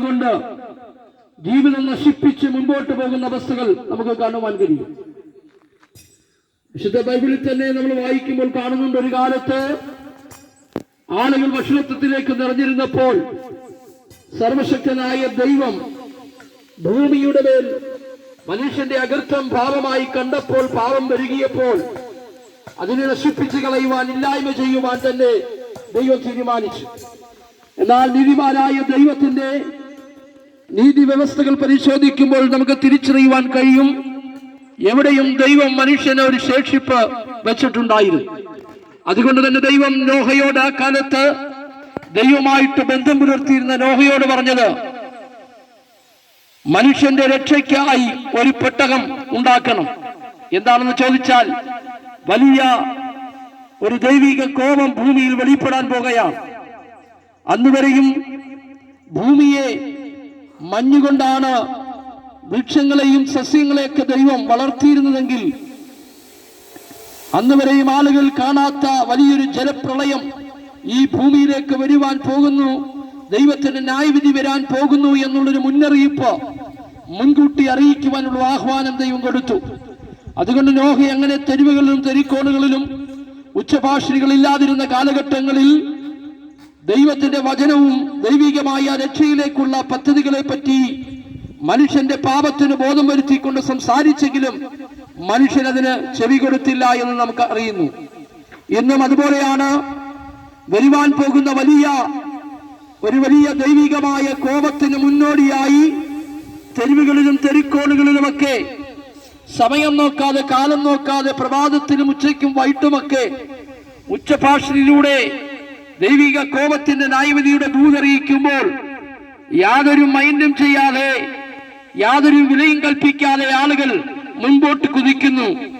കൊണ്ട് ജീവിതം നശിപ്പിച്ച് മുമ്പോട്ട് പോകുന്ന അവസ്ഥകൾ നമുക്ക് കാണുവാൻ കഴിയും. വിശുദ്ധ ബൈബിളിൽ തന്നെ നമ്മൾ വായിക്കുമ്പോൾ കാണുന്നുണ്ട് ഒരു കാലത്ത് ആളുകൾ ഭക്ഷണത്വത്തിലേക്ക് നിറഞ്ഞിരുന്നപ്പോൾ സർവശക്തനായ ദൈവം ഭൂമിയുടെ മേൽ മനുഷ്യന്റെ അകൃത്വം പാപമായി കണ്ടപ്പോൾ പാപം വരികിയപ്പോൾ അതിനെ നശിപ്പിച്ച് കളയുവാൻ ഇല്ലായ്മ ചെയ്യുവാൻ തന്നെ ദൈവം തീരുമാനിച്ചു. എന്നാൽ നീതിമാനായ ദൈവത്തിന്റെ നീതി വ്യവസ്ഥകൾ പരിശോധിക്കുമ്പോൾ നമുക്ക് തിരിച്ചറിയുവാൻ കഴിയും. എവിടെയും ദൈവം മനുഷ്യന് ഒരു ശേഷിപ്പ് വെച്ചിട്ടുണ്ടായിരുന്നു. അതുകൊണ്ട് തന്നെ ദൈവം നോഹയോട് ആ കാലത്ത് ദൈവമായിട്ട് ബന്ധം പുലർത്തിയിരുന്ന നോഹയോട് പറഞ്ഞത് മനുഷ്യന്റെ രക്ഷയ്ക്കായി ഒരു പെട്ടകം ഉണ്ടാക്കണം. എന്താണെന്ന് ചോദിച്ചാൽ വലിയ ഒരു ദൈവിക കോപം ഭൂമിയിൽ വെളിപ്പെടാൻ പോകുകയാണ്. അന്നുവരെയും ഭൂമിയെ മഞ്ഞുകൊണ്ടാണ് വൃക്ഷങ്ങളെയും സസ്യങ്ങളെയൊക്കെ ദൈവം വളർത്തിയിരുന്നതെങ്കിൽ അന്നുവരെയും ആളുകൾ കാണാത്ത വലിയൊരു ജലപ്രളയം ഈ ഭൂമിയിലേക്ക് വരുവാൻ പോകുന്നു ദൈവത്തിന്റെ ന്യായവിധി വരാൻ പോകുന്നു എന്നുള്ളൊരു മുന്നറിയിപ്പ് മുൻകൂട്ടി അറിയിക്കുവാനുള്ള ആഹ്വാനം ദൈവം കൊടുത്തു. അതുകൊണ്ട് നോഹ അങ്ങനെ തെരുവുകളിലും തെരിക്കോണുകളിലും ഉച്ചഭാഷണികളില്ലാതിരുന്ന കാലഘട്ടങ്ങളിൽ ദൈവത്തിന്റെ വചനവും ദൈവികമായ രക്ഷയിലേക്കുള്ള പദ്ധതികളെ പറ്റി മനുഷ്യന്റെ പാപത്തിന് ബോധം വരുത്തിക്കൊണ്ട് സംസാരിച്ചെങ്കിലും മനുഷ്യൻ അതിന് ചെവി കൊടുത്തില്ല എന്ന് നമുക്ക് അറിയുന്നു. ഇന്നും അതുപോലെയാണ് വരുവാൻ പോകുന്ന വലിയ ഒരു വലിയ ദൈവികമായ കോപത്തിന് മുന്നോടിയായി തെരുവുകളിലും തെരുക്കോണുകളിലുമൊക്കെ സമയം നോക്കാതെ കാലം നോക്കാതെ പ്രഭാതത്തിനും ഉച്ചയ്ക്കും വൈകിട്ടുമൊക്കെ ഉച്ചഭാഷണിലൂടെ ദൈവിക കോപത്തിന്റെ നായവതിയുടെ ദൂതറിയിക്കുമ്പോൾ യാതൊരു മൈൻഡും ചെയ്യാതെ യാതൊരു വിലയും കൽപ്പിക്കാതെ ആളുകൾ മുൻപോട്ട് കുതിക്കുന്നു.